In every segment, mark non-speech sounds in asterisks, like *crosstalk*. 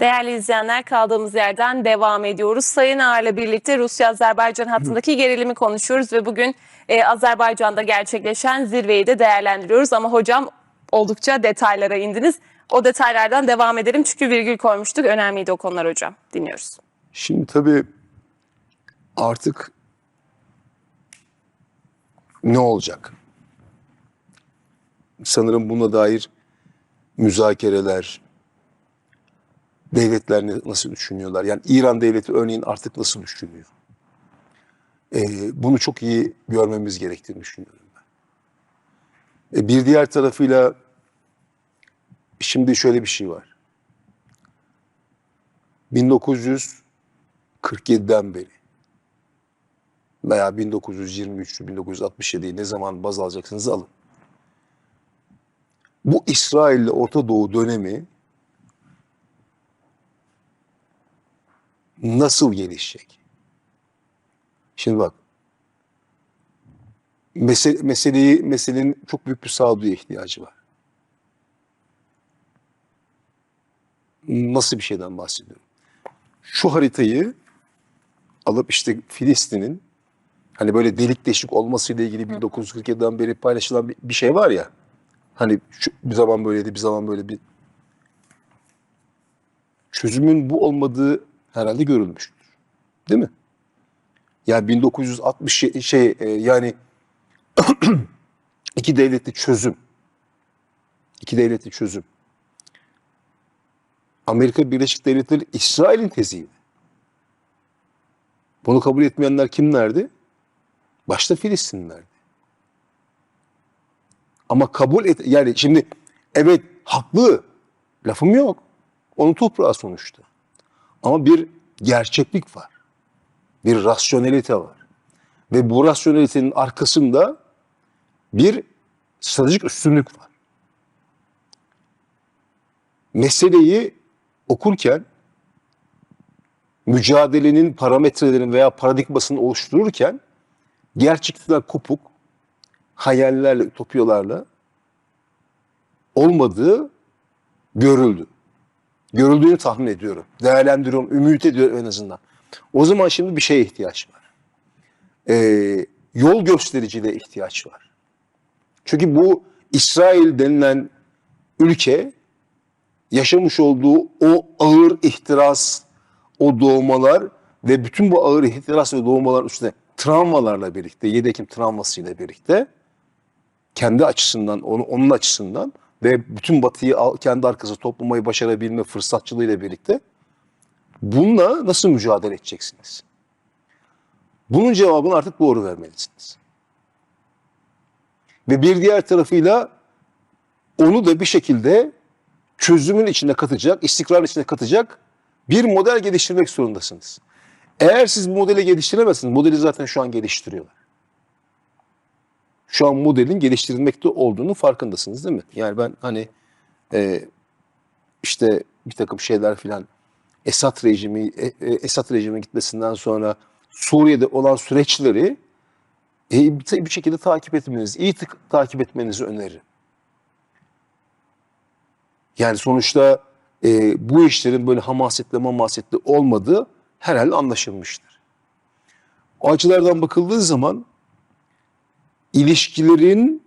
Değerli izleyenler kaldığımız yerden devam ediyoruz. Sayın Ağar'la birlikte Rusya-Azerbaycan hattındaki gerilimi konuşuyoruz ve bugün e, Azerbaycan'da gerçekleşen zirveyi de değerlendiriyoruz. Ama hocam oldukça detaylara indiniz. O detaylardan devam edelim çünkü virgül koymuştuk. Önemliydi o konular hocam. Dinliyoruz. Şimdi tabii artık ne olacak? Sanırım buna dair müzakereler, devletler nasıl düşünüyorlar? Yani İran devleti örneğin artık nasıl düşünüyor? Ee, bunu çok iyi görmemiz gerektiğini düşünüyorum ben. E, bir diğer tarafıyla şimdi şöyle bir şey var. 1947'den beri veya 1923'ü 1967'yi ne zaman baz alacaksınız alın. Bu İsrail ile Orta Doğu dönemi nasıl gelişecek? Şimdi bak. Mesele, meseleyi, meselenin çok büyük bir sağduya ihtiyacı var. Nasıl bir şeyden bahsediyorum? Şu haritayı alıp işte Filistin'in hani böyle delik deşik olmasıyla ilgili 1947'den beri paylaşılan bir, bir şey var ya. Hani şu, bir zaman böyleydi, bir zaman böyle bir çözümün bu olmadığı herhalde görülmüştür. Değil mi? Yani 1960 şey, şey e, yani *clears throat* iki devletli çözüm. İki devletli çözüm. Amerika Birleşik Devletleri İsrail'in teziydi. Bunu kabul etmeyenler kimlerdi? Başta Filistinlilerdi. Ama kabul et yani şimdi evet haklı lafım yok. Onun toprağı sonuçta. Ama bir gerçeklik var. Bir rasyonelite var. Ve bu rasyonelitenin arkasında bir stratejik üstünlük var. Meseleyi okurken mücadelenin parametrelerini veya paradigmasını oluştururken gerçekten kopuk hayallerle, ütopyalarla olmadığı görüldü. Görüldüğünü tahmin ediyorum. Değerlendiriyorum, ümit ediyorum en azından. O zaman şimdi bir şeye ihtiyaç var. Ee, yol göstericiliğe ihtiyaç var. Çünkü bu İsrail denilen ülke yaşamış olduğu o ağır ihtiras, o doğmalar ve bütün bu ağır ihtiras ve doğmalar üstüne travmalarla birlikte, 7 Ekim travmasıyla birlikte kendi açısından, onu, onun açısından ve bütün Batı'yı kendi arkasına toplamayı başarabilme fırsatçılığıyla birlikte bununla nasıl mücadele edeceksiniz? Bunun cevabını artık doğru vermelisiniz. Ve bir diğer tarafıyla onu da bir şekilde çözümün içine katacak, istikrarın içine katacak bir model geliştirmek zorundasınız. Eğer siz modeli geliştiremezsiniz, modeli zaten şu an geliştiriyorlar. Şu an modelin geliştirilmekte olduğunu farkındasınız değil mi? Yani ben hani e, işte bir takım şeyler filan Esad rejimi, e, e, Esad rejimi gitmesinden sonra Suriye'de olan süreçleri e, bir, bir şekilde takip etmenizi, iyi tık- takip etmenizi öneririm. Yani sonuçta e, bu işlerin böyle hamasetli mamasetli olmadığı herhalde anlaşılmıştır. O açılardan bakıldığı zaman ilişkilerin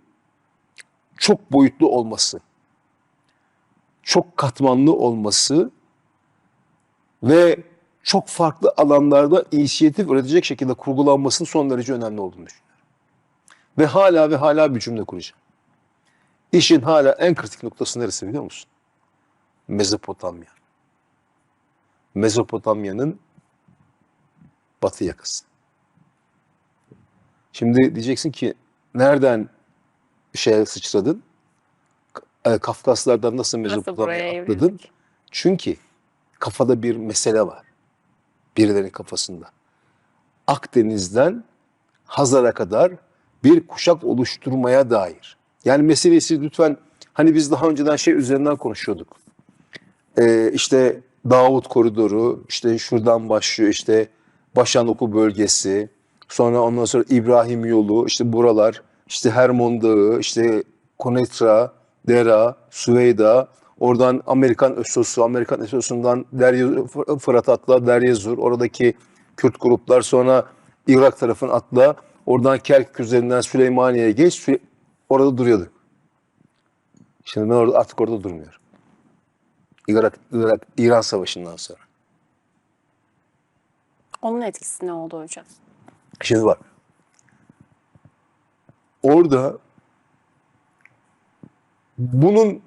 çok boyutlu olması, çok katmanlı olması ve çok farklı alanlarda inisiyatif üretecek şekilde kurgulanmasının son derece önemli olduğunu düşünüyorum. Ve hala ve hala bir cümle kuracağım. İşin hala en kritik noktası neresi biliyor musun? Mezopotamya. Mezopotamya'nın batı yakası. Şimdi diyeceksin ki nereden şeye sıçradın? E, Kafkaslardan nasıl Mezopotamya'ya evrildik? atladın? Çünkü kafada bir mesele var. Birilerinin kafasında. Akdeniz'den Hazar'a kadar bir kuşak oluşturmaya dair. Yani meselesi lütfen hani biz daha önceden şey üzerinden konuşuyorduk. Ee, işte Davut Koridoru, işte şuradan başlıyor işte Başan Oku bölgesi, Sonra ondan sonra İbrahim yolu, işte buralar, işte Hermon Dağı, işte Konetra, Dera, Süveyda, oradan Amerikan Ösosu, Amerikan Ösosu'ndan Fırat atla, Deryazur, oradaki Kürt gruplar, sonra Irak tarafın atla, oradan Kerkük üzerinden Süleymaniye'ye geç, orada duruyorduk. Şimdi ben orada, artık orada durmuyorum. Irak, Irak, İran Savaşı'ndan sonra. Onun etkisi ne oldu hocam? Şimdi bak. Orada bunun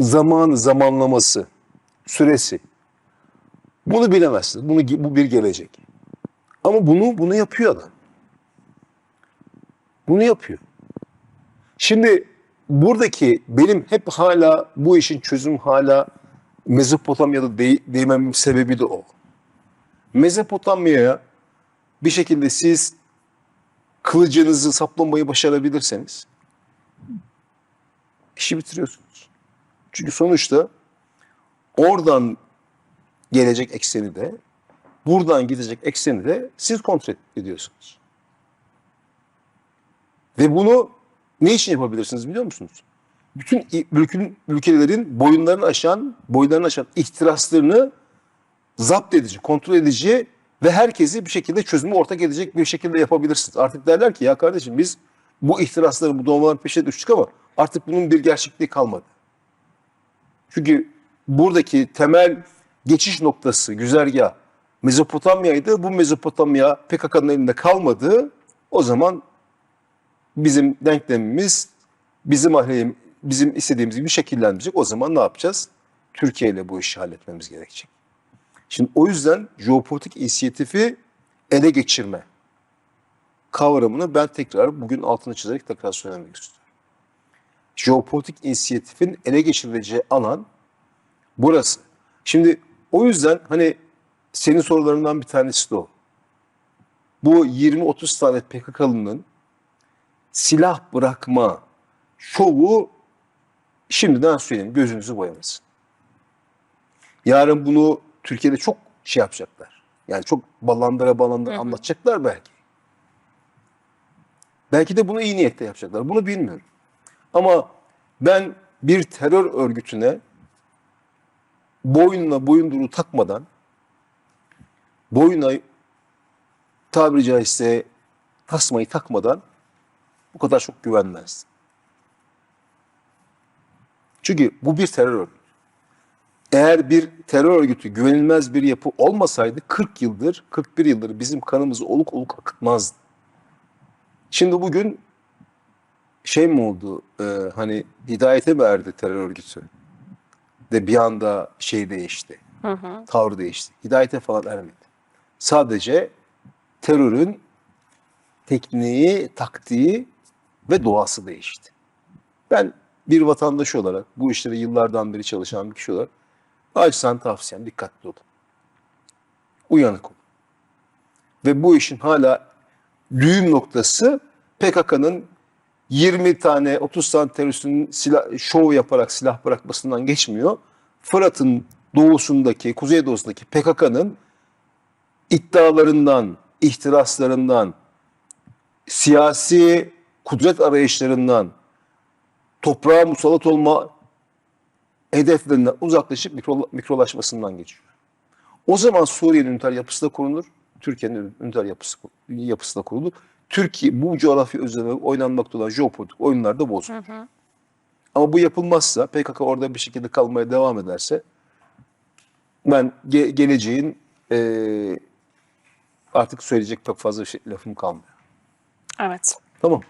zamanı, zamanlaması, süresi. Bunu bilemezsin. Bunu bu bir gelecek. Ama bunu bunu yapıyor adam. Bunu yapıyor. Şimdi buradaki benim hep hala bu işin çözüm hala Mezopotamya'da de, değmemin sebebi de o. Mezopotamya'ya bir şekilde siz kılıcınızı saplamayı başarabilirseniz işi bitiriyorsunuz. Çünkü sonuçta oradan gelecek ekseni de buradan gidecek ekseni de siz kontrol ediyorsunuz. Ve bunu ne için yapabilirsiniz biliyor musunuz? Bütün ülkün, ülkelerin boyunlarını aşan, boylarını aşan ihtiraslarını zapt edici, kontrol edici ve herkesi bir şekilde çözümü ortak edecek bir şekilde yapabilirsiniz. Artık derler ki ya kardeşim biz bu ihtirasların, bu doğmaların peşine düştük ama artık bunun bir gerçekliği kalmadı. Çünkü buradaki temel geçiş noktası, güzergah Mezopotamya'ydı. Bu Mezopotamya PKK'nın elinde kalmadı. O zaman bizim denklemimiz bizim aleyhim, bizim istediğimiz gibi şekillenmeyecek. O zaman ne yapacağız? Türkiye ile bu işi halletmemiz gerekecek. Şimdi o yüzden jeopolitik inisiyatifi ele geçirme kavramını ben tekrar bugün altını çizerek tekrar söylemek istiyorum. Jeopolitik inisiyatifin ele geçirileceği alan burası. Şimdi o yüzden hani senin sorularından bir tanesi de o. Bu 20-30 tane PKK'lının silah bırakma şovu şimdiden söyleyeyim gözünüzü boyamasın. Yarın bunu Türkiye'de çok şey yapacaklar. Yani çok ballandıra ballandıra anlatacaklar belki. Belki de bunu iyi niyetle yapacaklar. Bunu bilmiyorum. Ama ben bir terör örgütüne boynuna boyunduruğu takmadan boyuna tabiri caizse tasmayı takmadan bu kadar çok güvenmezdim. Çünkü bu bir terör örgütü. Eğer bir terör örgütü güvenilmez bir yapı olmasaydı 40 yıldır, 41 yıldır bizim kanımızı oluk oluk akıtmazdı. Şimdi bugün şey mi oldu, e, hani hidayete mi erdi terör örgütü? De bir anda şey değişti, tavır değişti. Hidayete falan ermedi. Sadece terörün tekniği, taktiği ve doğası değişti. Ben bir vatandaş olarak, bu işlere yıllardan beri çalışan bir kişi olarak acizane tavsiyem dikkatli olun. Uyanık olun. Ve bu işin hala düğüm noktası PKK'nın 20 tane 30 tane teröristin silah, şov yaparak silah bırakmasından geçmiyor. Fırat'ın doğusundaki, kuzeydoğusundaki PKK'nın iddialarından, ihtiraslarından, siyasi kudret arayışlarından, toprağa musallat olma hedeflerinden uzaklaşıp mikro, mikrolaşmasından geçiyor. O zaman Suriye'nin üniter yapısı da kurulur, Türkiye'nin üniter yapısı, yapısı da kurulur. Türkiye bu coğrafya üzerine oynanmakta olan jeopolitik oyunlar da bozulur. Ama bu yapılmazsa, PKK orada bir şekilde kalmaya devam ederse ben ge- geleceğin eee, artık söyleyecek pek fazla şey, lafım kalmıyor. Evet. Tamam.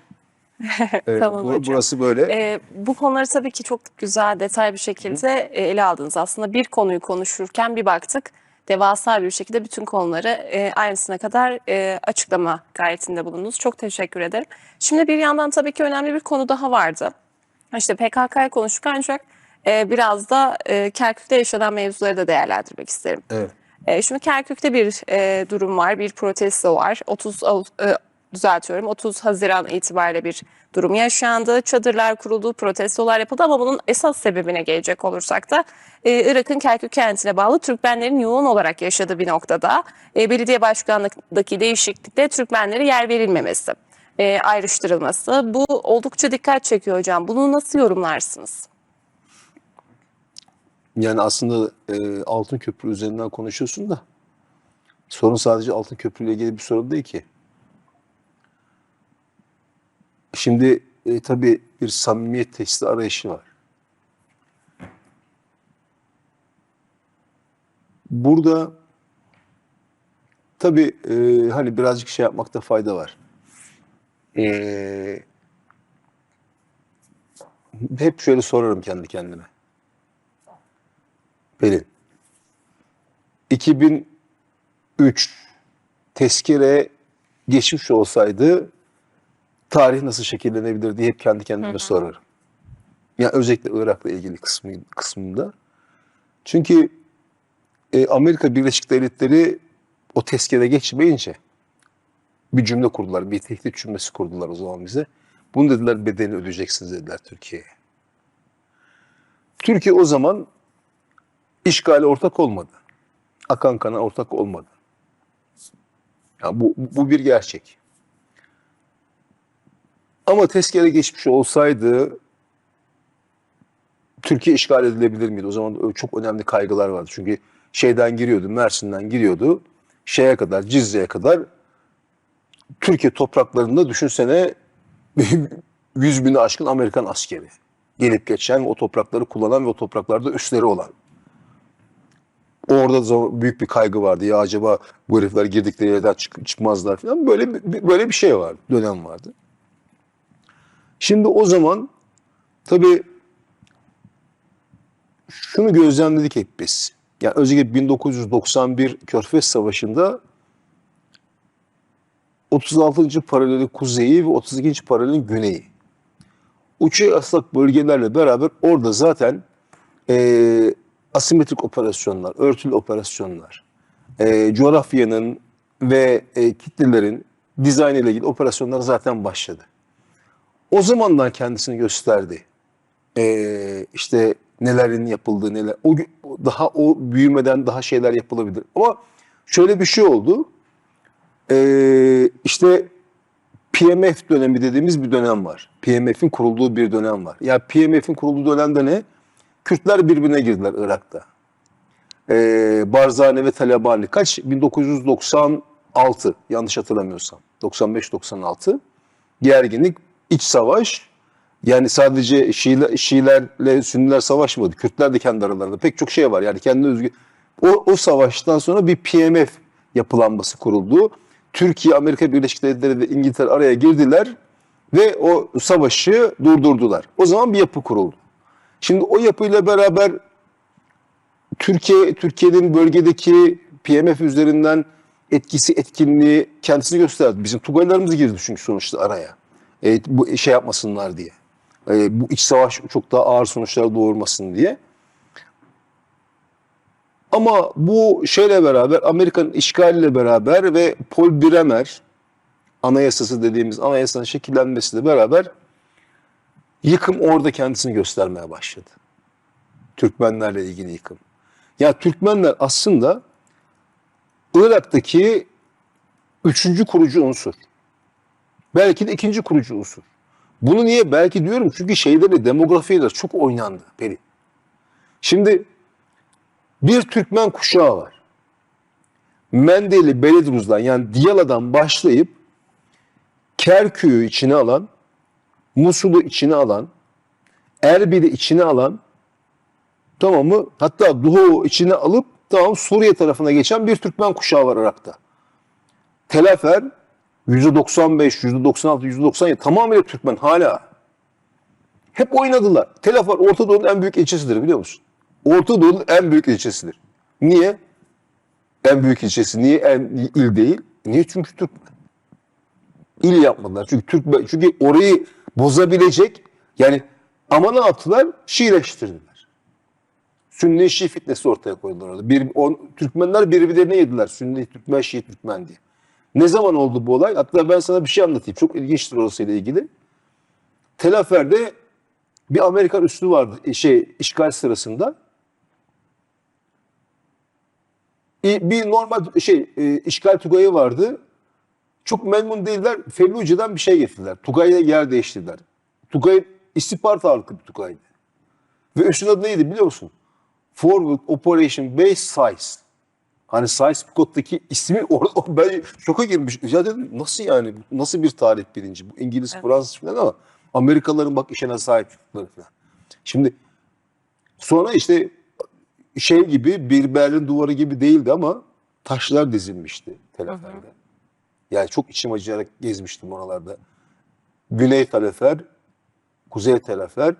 *laughs* Evet, Tamam bu- hocam. burası böyle. Ee, bu konuları tabii ki çok güzel, detaylı bir şekilde e, ele aldınız. Aslında bir konuyu konuşurken bir baktık. Devasa bir şekilde bütün konuları e, ayrıntısına kadar e, açıklama gayretinde bulundunuz. Çok teşekkür ederim. Şimdi bir yandan tabii ki önemli bir konu daha vardı. İşte PKK'yı konuştuk ancak e, biraz da e, Kerkük'te yaşanan mevzuları da değerlendirmek isterim. Evet. E, şimdi Kerkük'te bir e, durum var, bir protesto var. 30 Ağustos, düzeltiyorum 30 Haziran itibariyle bir durum yaşandı. Çadırlar kuruldu, protestolar yapıldı ama bunun esas sebebine gelecek olursak da e, Irak'ın Kerkük kentine bağlı Türkmenlerin yoğun olarak yaşadığı bir noktada e, belediye başkanlıktaki değişiklikte Türkmenlere yer verilmemesi, e, ayrıştırılması. Bu oldukça dikkat çekiyor hocam. Bunu nasıl yorumlarsınız? Yani aslında e, Altın Köprü üzerinden konuşuyorsun da sorun sadece Altın Köprü ile ilgili bir sorun değil ki. Şimdi e, tabii bir samimiyet testi arayışı var. Burada tabii e, hani birazcık şey yapmakta fayda var. E, hep şöyle sorarım kendi kendime. Pelin. 2003 tezkere geçmiş olsaydı tarih nasıl şekillenebilir diye hep kendi kendime sorarım. Yani özellikle Irak'la ilgili kısmı, kısmında. Çünkü e, Amerika Birleşik Devletleri o tezkere geçmeyince bir cümle kurdular. Bir tehdit cümlesi kurdular o zaman bize. Bunu dediler bedelini ödeyeceksiniz dediler Türkiye'ye. Türkiye o zaman işgale ortak olmadı. Akan kana ortak olmadı. Ya bu, bu bir gerçek. Ama tezkere geçmiş olsaydı Türkiye işgal edilebilir miydi? O zaman da çok önemli kaygılar vardı. Çünkü şeyden giriyordu, Mersin'den giriyordu. Şeye kadar, Cizre'ye kadar Türkiye topraklarında düşünsene *laughs* 100 bini aşkın Amerikan askeri. Gelip geçen, o toprakları kullanan ve o topraklarda üsleri olan. Orada zor- büyük bir kaygı vardı. Ya acaba bu herifler girdikleri yerden çık- çıkmazlar falan. Böyle böyle bir şey vardı, dönem vardı. Şimdi o zaman tabii şunu gözlemledik hep biz. Yani özellikle 1991 Körfez Savaşı'nda 36. paralelin kuzeyi ve 32. paralelin güneyi. Uçuya aslak bölgelerle beraber orada zaten eee, asimetrik operasyonlar, örtülü operasyonlar, eee, coğrafyanın ve e, kitlelerin dizaynı ile ilgili operasyonlar zaten başladı. O zamandan kendisini gösterdi. Ee, işte nelerin yapıldığı neler o daha o büyümeden daha şeyler yapılabilir. Ama şöyle bir şey oldu. Ee, işte PMF dönemi dediğimiz bir dönem var. PMF'in kurulduğu bir dönem var. Ya PMF'in kurulduğu dönemde ne? Kürtler birbirine girdiler Irak'ta. Ee, Barzani ve Talabani kaç? 1996 yanlış hatırlamıyorsam. 95-96 gerginlik, iç savaş. Yani sadece Şiiler, Şiilerle Sünniler savaşmadı. Kürtler de kendi aralarında pek çok şey var. Yani kendi özgü. O, o savaştan sonra bir PMF yapılanması kuruldu. Türkiye, Amerika Birleşik Devletleri ve İngiltere araya girdiler ve o savaşı durdurdular. O zaman bir yapı kuruldu. Şimdi o yapıyla beraber Türkiye Türkiye'nin bölgedeki PMF üzerinden etkisi, etkinliği kendisini gösterdi. Bizim Tugaylarımız girdi çünkü sonuçta araya. E, bu şey yapmasınlar diye. E, bu iç savaş çok daha ağır sonuçlar doğurmasın diye. Ama bu şeyle beraber Amerika'nın işgaliyle beraber ve Paul Bremer anayasası dediğimiz anayasanın şekillenmesiyle beraber yıkım orada kendisini göstermeye başladı. Türkmenlerle ilgili yıkım. Ya Türkmenler aslında Irak'taki üçüncü kurucu unsur. Belki de ikinci kurucu unsur. Bunu niye? Belki diyorum çünkü şeyleri demografiyle çok oynandı Peri. Şimdi bir Türkmen kuşağı var. Mendeli, Beledruz'dan yani Diyala'dan başlayıp Kerkük'ü içine alan, Musul'u içine alan, Erbil'i içine alan, tamam mı? Hatta Doğu içine alıp tamam Suriye tarafına geçen bir Türkmen kuşağı var Irak'ta. Telafer %95, %96, %97 tamamıyla Türkmen hala. Hep oynadılar. Telafer Orta Doğu'nun en büyük ilçesidir biliyor musun? Orta Doğu'nun en büyük ilçesidir. Niye? En büyük ilçesi. Niye en il değil? Niye? Çünkü Türkmen. İl yapmadılar. Çünkü Türk çünkü orayı bozabilecek yani ama ne yaptılar? Şiileştirdiler. Sünni Şii fitnesi ortaya koydular orada. Bir, on, Türkmenler birbirlerine yediler. Sünni Türkmen, Şii Türkmen diye. Ne zaman oldu bu olay? Hatta ben sana bir şey anlatayım. Çok ilginçtir orasıyla ilgili. Tel Afer'de bir Amerikan üssü vardı e, şey işgal sırasında. Bir normal şey e, işgal tugayı vardı. Çok memnun değiller. Felluce'den bir şey getirdiler. Tugay'la yer değiştirdiler. Tugay istihbarat ağırlıklı bir Tugay'dı. Ve üssün adı neydi biliyor musun? Forward Operation Base Size. Hani Size kod'daki ismi orada ben şoka girmiş. Ya dedim nasıl yani? Nasıl bir tarih bilinci? Bu İngiliz, Fransız falan ama Amerikalıların bak işine sahip çıktıkları falan. Şimdi sonra işte şey gibi bir Berlin duvarı gibi değildi ama taşlar dizilmişti teleferde. Yani çok içim acıyarak gezmiştim oralarda. Güney Telefer, Kuzey Telefer.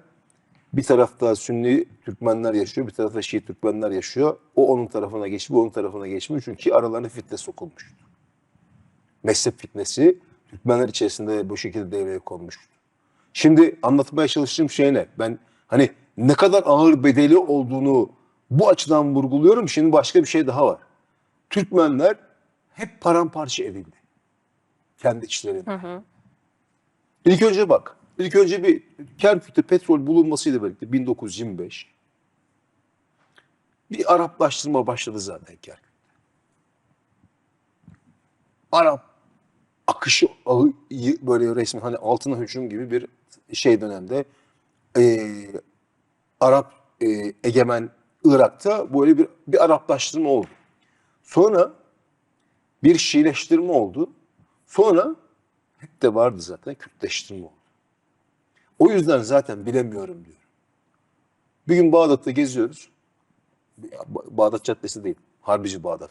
Bir tarafta Sünni Türkmenler yaşıyor, bir tarafta Şii Türkmenler yaşıyor. O onun tarafına geçmiyor, onun tarafına geçmiyor. Çünkü aralarına fitne sokulmuştu. Mezhep fitnesi Türkmenler içerisinde bu şekilde devreye konmuştu. Şimdi anlatmaya çalıştığım şey ne? Ben hani ne kadar ağır bedeli olduğunu bu açıdan vurguluyorum. Şimdi başka bir şey daha var. Türkmenler hep paramparça edildi. Kendi içlerinde. İlk önce bak. İlk önce bir Kerkük'te petrol bulunmasıyla birlikte 1925 bir Araplaştırma başladı zaten Kerkük'te. Arap akışı böyle resmen hani altına hücum gibi bir şey dönemde eee, Arap eee, egemen Irak'ta böyle bir, bir Araplaştırma oldu. Sonra bir Şiileştirme oldu. Sonra hep de vardı zaten Kürtleştirme oldu. O yüzden zaten bilemiyorum diyorum. Bir gün Bağdat'ta geziyoruz. Ba- Bağdat Caddesi değil. Harbici Bağdat.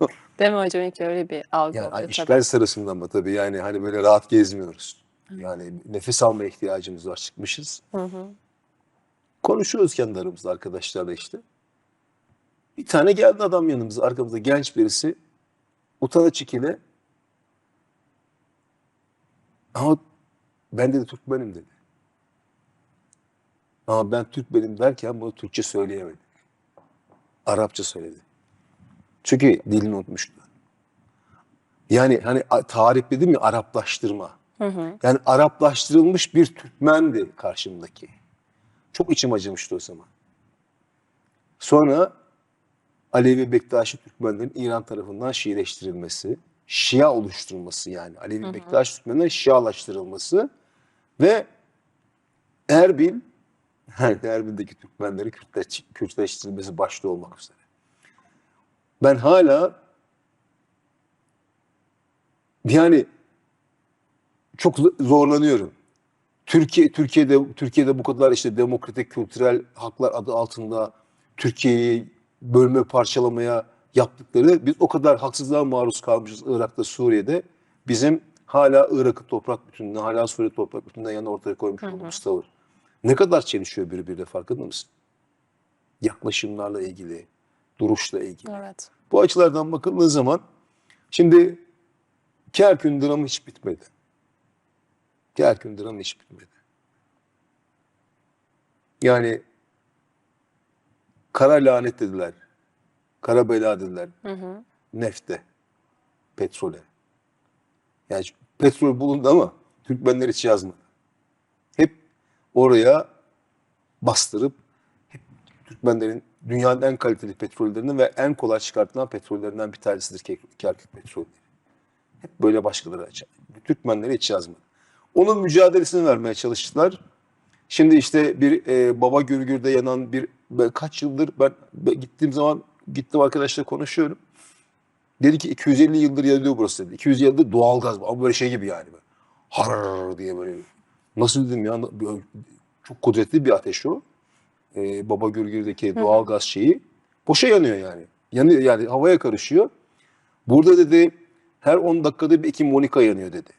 *laughs* Değil mi hocam? İlk öyle bir algı Yani oluyor tabii. işgal sırasında ama tabii yani hani böyle rahat gezmiyoruz. Yani nefes almaya ihtiyacımız var çıkmışız. Konuşuyoruz kendi aramızda arkadaşlarla işte. Bir tane geldi adam yanımıza arkamızda genç birisi. Utana çekile. Ama ben dedi Türkmenim dedi. Ama ben Türkmenim derken bunu Türkçe söyleyemedi. Arapça söyledi. Çünkü dilini unutmuştu. Yani hani a- tarifledim ya Araplaştırma. Yani Araplaştırılmış bir Türkmendi karşımdaki. Çok içim acımıştı o zaman. Sonra Alevi Bektaşi Türkmenlerin İran tarafından Şiileştirilmesi, Şia oluşturulması yani Alevi Bektaşi Türkmenlerin Şialaştırılması ve Erbil, Erbil'deki Türkmenleri Kürtleş, Kürtleştirilmesi başta olmak üzere. Ben hala yani çok zorlanıyorum. Türkiye Türkiye'de Türkiye'de bu kadar işte demokratik kültürel haklar adı altında Türkiye'yi bölme parçalamaya yaptıkları biz o kadar haksızlığa maruz kalmışız Irak'ta Suriye'de. Bizim hala Irak'ın toprak bütünlüğüne, hala Suriye toprak bütünlüğüne yana ortaya koymuş olduğumuz tavır. Ne kadar çelişiyor birbiriyle farkında mısın? Yaklaşımlarla ilgili, duruşla ilgili. Evet. Bu açılardan bakıldığı zaman şimdi Kerkün dramı hiç bitmedi. Kerkün dramı hiç bitmedi. Yani kara lanet dediler. Kara bela dediler. Nefte, petrole. Yani petrol bulundu ama Türkmenler hiç yazmadı. Hep oraya bastırıp hep Türkmenlerin dünyanın en kaliteli petrollerinden ve en kolay çıkartılan petrollerinden bir tanesidir Ke- Kerkük petrolleri. Hep böyle başkaları açar. Türkmenleri hiç yazmadı. Onun mücadelesini vermeye çalıştılar. Şimdi işte bir e, baba gürgürde yanan bir kaç yıldır ben, ben gittiğim zaman gittim arkadaşla konuşuyorum. Dedi ki 250 yıldır yanıyor burası dedi. 200 yıldır doğalgaz ama böyle şey gibi yani. Böyle. Har diye böyle. Nasıl dedim ya çok kudretli bir ateş o. Ee, baba gürgürdeki doğalgaz şeyi. Boşa yanıyor yani. Yanıyor yani havaya karışıyor. Burada dedi her 10 dakikada bir iki Monika yanıyor dedi.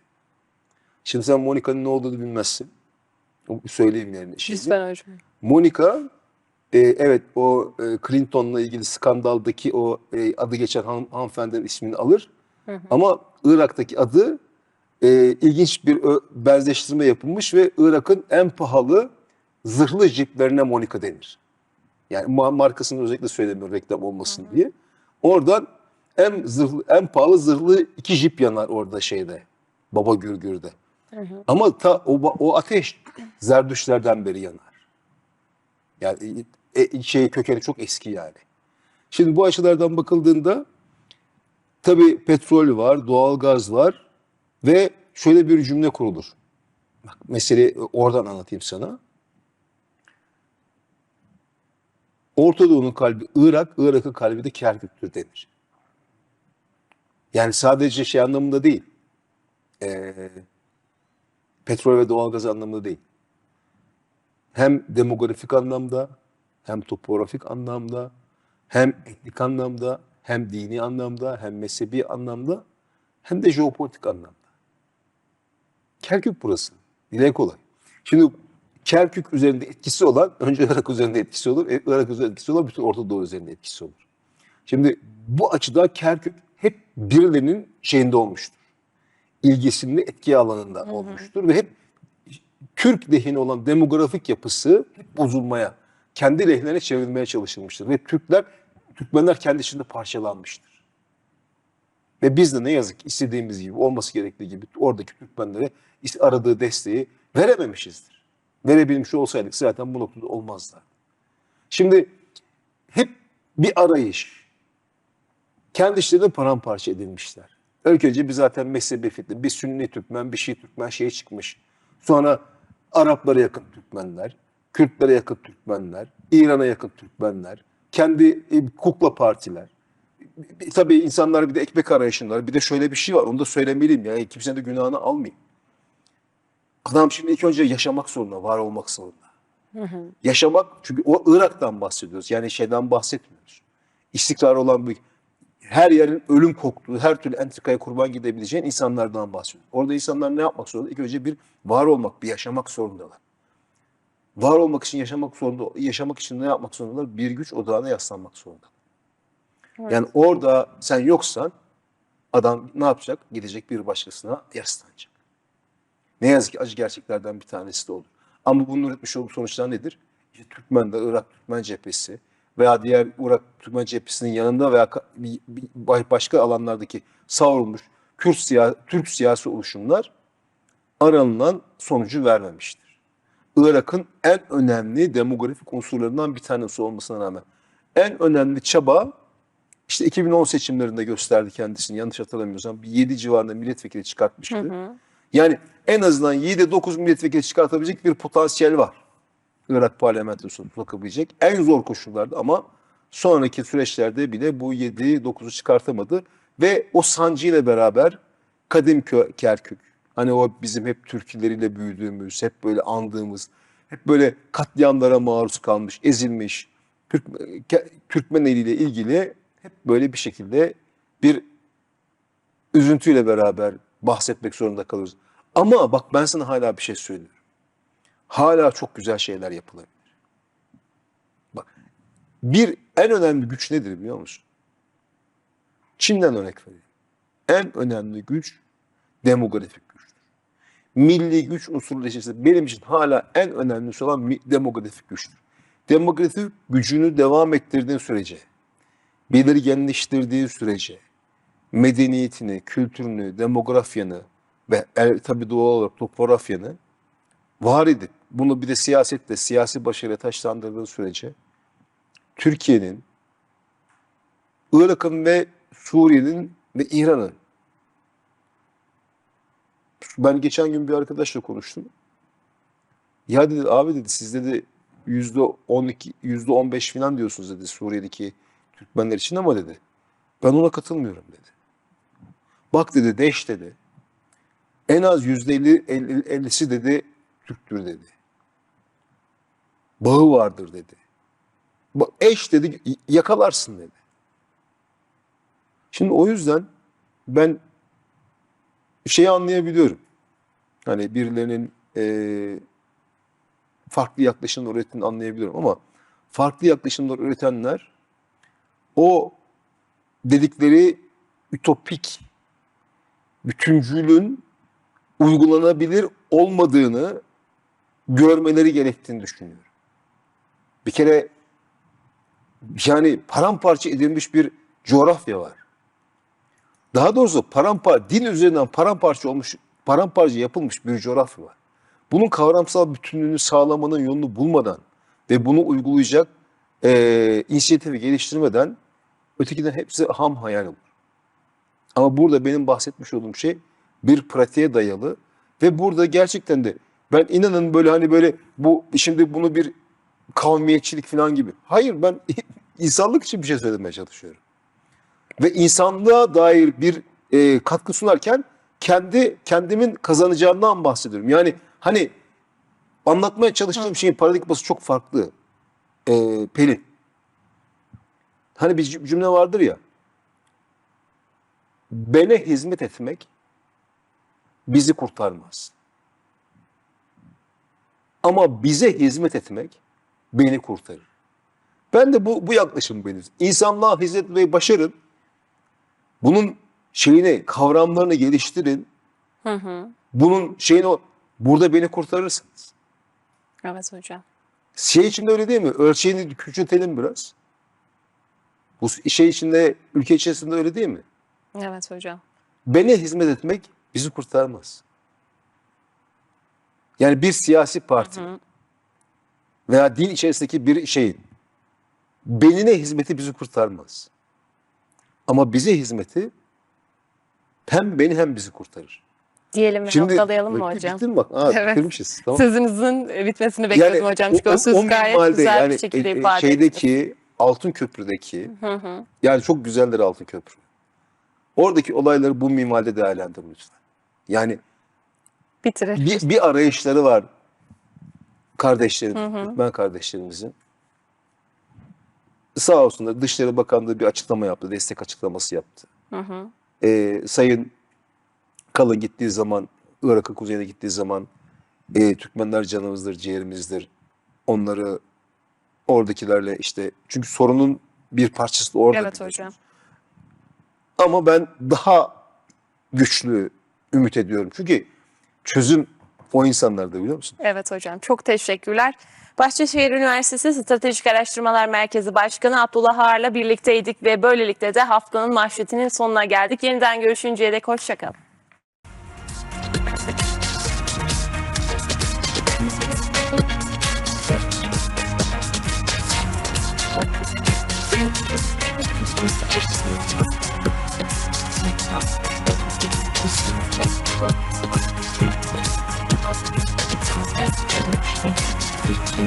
Şimdi sen Monika'nın ne olduğunu bilmezsin. Söyleyeyim yani. Şimdi. Lütfen hocam. Monica e, evet o e, Clinton'la ilgili skandaldaki o e, adı geçen han, hanımefendinin ismini alır. Ama Irak'taki adı e, ilginç bir ö- benzeştirme yapılmış ve Irak'ın en pahalı zırhlı jiplerine Monica denir. Yani ma- markasını özellikle söylemiyorum reklam olmasın diye. Oradan en zırhlı, en pahalı zırhlı iki jip yanar orada şeyde. Baba Gürgür'de. Ama ta o, o ateş Zerdüşlerden beri yanar. Yani e, şey kökeni çok eski yani. Şimdi bu açılardan bakıldığında tabii petrol var, doğalgaz var ve şöyle bir cümle kurulur. Bak meseleyi oradan anlatayım sana. Orta Doğu'nun kalbi Irak, Irak'ın kalbi de Kerkük'tür denir. Yani sadece şey anlamında değil. Ee, petrol ve doğalgaz anlamında değil. Hem demografik anlamda, hem topografik anlamda, hem etnik anlamda, hem dini anlamda, hem mezhebi anlamda, hem de jeopolitik anlamda. Kerkük burası. Dile kolay. Şimdi Kerkük üzerinde etkisi olan, önce Irak üzerinde etkisi olur, e, Irak üzerinde etkisi olan bütün Orta Doğu üzerinde etkisi olur. Şimdi bu açıda Kerkük hep birilerinin şeyinde olmuştur. İlgisinde etki alanında olmuştur ve hep Türk lehine olan demografik yapısı hep bozulmaya, kendi lehlerine çevrilmeye çalışılmıştır. Ve Türkler, Türkmenler kendi içinde parçalanmıştır. Ve biz de ne yazık istediğimiz gibi, olması gerektiği gibi oradaki Türkmenlere aradığı desteği verememişizdir. Verebilmiş olsaydık zaten bu noktada olmazdı. Şimdi hep bir arayış. Kendi işlerinde paramparça edilmişler. İlk önce bir zaten mezhebi fitne, bir Sünni Türkmen, bir Şii Türkmen şeye çıkmış. Sonra Araplara yakın Türkmenler, Kürtlere yakın Türkmenler, İran'a yakın Türkmenler, kendi e, kukla partiler. Tabii insanlar bir de ekmek arayışındalar. Bir de şöyle bir şey var, onu da söylemeliyim. Yani kimsenin de günahını almayayım. Adam şimdi ilk önce yaşamak zorunda, var olmak zorunda. Yaşamak, çünkü o Irak'tan bahsediyoruz. Yani şeyden bahsetmiyoruz. İstikrar olan bir, her yerin ölüm koktuğu, her türlü entrikaya kurban gidebileceğin insanlardan bahsediyoruz. Orada insanlar ne yapmak zorunda? İlk önce bir var olmak, bir yaşamak zorundalar. Var olmak için yaşamak zorunda, yaşamak için ne yapmak zorundalar? Bir güç odağına yaslanmak zorunda. Yani orada sen yoksan adam ne yapacak? Gidecek bir başkasına yaslanacak. Ne yazık ki acı gerçeklerden bir tanesi de olur. Ama bunun üretmiş olduğu sonuçlar nedir? İşte Türkmenler, Irak Türkmen cephesi veya diğer Irak Türkmen cephesinin yanında veya başka alanlardaki savrulmuş Kürt siya Türk siyasi oluşumlar aranılan sonucu vermemiştir. Irak'ın en önemli demografik unsurlarından bir tanesi olmasına rağmen. En önemli çaba işte 2010 seçimlerinde gösterdi kendisini yanlış hatırlamıyorsam. Bir 7 civarında milletvekili çıkartmıştı. Yani en azından 7-9 milletvekili çıkartabilecek bir potansiyel var. Irak parlamentosunu sokabilecek en zor koşullarda ama sonraki süreçlerde bile bu 7-9'u çıkartamadı. Ve o sancıyla beraber Kadim Kerkük hani o bizim hep Türküleriyle büyüdüğümüz, hep böyle andığımız, hep böyle katliamlara maruz kalmış, ezilmiş Türk, Türkmen eliyle ilgili hep böyle bir şekilde bir üzüntüyle beraber bahsetmek zorunda kalıyoruz. Ama bak ben sana hala bir şey söylüyorum. Hala çok güzel şeyler yapılabilir. Bak bir en önemli güç nedir biliyor musun? Çin'den örnek vereyim. En önemli güç demografik. Milli güç unsuru içerisinde benim için hala en önemlisi olan demografik güçtür. Demografik gücünü devam ettirdiğin sürece, belirgenleştirdiği sürece, medeniyetini, kültürünü, demografyanı ve e, tabii doğal olarak topografyanı var edip bunu bir de siyasetle, siyasi başarıya taşlandırdığı sürece Türkiye'nin, Irak'ın ve Suriye'nin ve İran'ın ben geçen gün bir arkadaşla konuştum. Ya dedi abi dedi siz dedi yüzde 12, yüzde 15 falan diyorsunuz dedi Suriye'deki Türkmenler için ama dedi. Ben ona katılmıyorum dedi. Bak dedi Deş dedi. En az yüzde 50, 50'si dedi Türktür dedi. Bağı vardır dedi. Eş dedi yakalarsın dedi. Şimdi o yüzden ben şeyi anlayabiliyorum. Hani birilerinin eee, farklı yaklaşımlar ürettiğini anlayabiliyorum ama farklı yaklaşımlar üretenler o dedikleri ütopik bütüncülün uygulanabilir olmadığını görmeleri gerektiğini düşünüyorum. Bir kere yani paramparça edilmiş bir coğrafya var. Daha doğrusu parampar, din üzerinden paramparça olmuş, paramparça yapılmış bir coğrafya var. Bunun kavramsal bütünlüğünü sağlamanın yolunu bulmadan ve bunu uygulayacak eee inisiyatifi geliştirmeden ötekiden hepsi ham hayal olur. Ama burada benim bahsetmiş olduğum şey bir pratiğe dayalı ve burada gerçekten de ben inanın böyle hani böyle bu şimdi bunu bir kavmiyetçilik falan gibi. Hayır ben *laughs* insanlık için bir şey söylemeye çalışıyorum. Ve insanlığa dair bir e, katkı sunarken kendi kendimin kazanacağından bahsediyorum. Yani hani anlatmaya çalıştığım şeyin paradigması çok farklı. E, Pelin. Hani bir cümle vardır ya. Bene hizmet etmek bizi kurtarmaz. Ama bize hizmet etmek beni kurtarır. Ben de bu, bu yaklaşım benim. İnsanlığa hizmet etmeyi başarın. Bunun şeyini, kavramlarını geliştirin. Bunun şeyini, o- burada beni kurtarırsınız. Evet hocam. Şey içinde öyle değil mi? Ölçeğini küçültelim biraz. Bu şey içinde, ülke içerisinde öyle değil mi? Evet hocam. Bene hizmet etmek bizi kurtarmaz. Yani bir siyasi parti veya din içerisindeki bir şeyin benine hizmeti bizi kurtarmaz. Ama bize hizmeti hem beni hem bizi kurtarır. Diyelim ve noktalayalım mı hocam? Bittin mi bak? Aa, Evet. bitirmişiz. Tamam. Sözünüzün bitmesini bekliyordum hocam. Çünkü o, söz gayet güzel yani bir şekilde e, e, ifade ettiniz. şeydeki Altın Köprü'deki yani çok güzeldir Altın Köprü. Oradaki olayları bu minvalde değerlendirin lütfen. Yani Bitirir. bir, bir arayışları var kardeşlerim, Türkmen kardeşlerimizin. Sağ olsunlar Dışişleri Bakanlığı bir açıklama yaptı, destek açıklaması yaptı. Ee, Sayın Kalın gittiği zaman, Irak'ın kuzeyine gittiği zaman e, Türkmenler canımızdır, ciğerimizdir. Onları oradakilerle işte çünkü sorunun bir parçası da orada. Evet hocam. Ama ben daha güçlü ümit ediyorum. Çünkü çözüm o insanlarda biliyor musun? Evet hocam. Çok teşekkürler. Bahçeşehir Üniversitesi Stratejik Araştırmalar Merkezi Başkanı Abdullah Ağar'la birlikteydik ve böylelikle de haftanın manşetinin sonuna geldik. Yeniden görüşünceye dek hoşçakalın. *laughs* Thank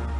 you.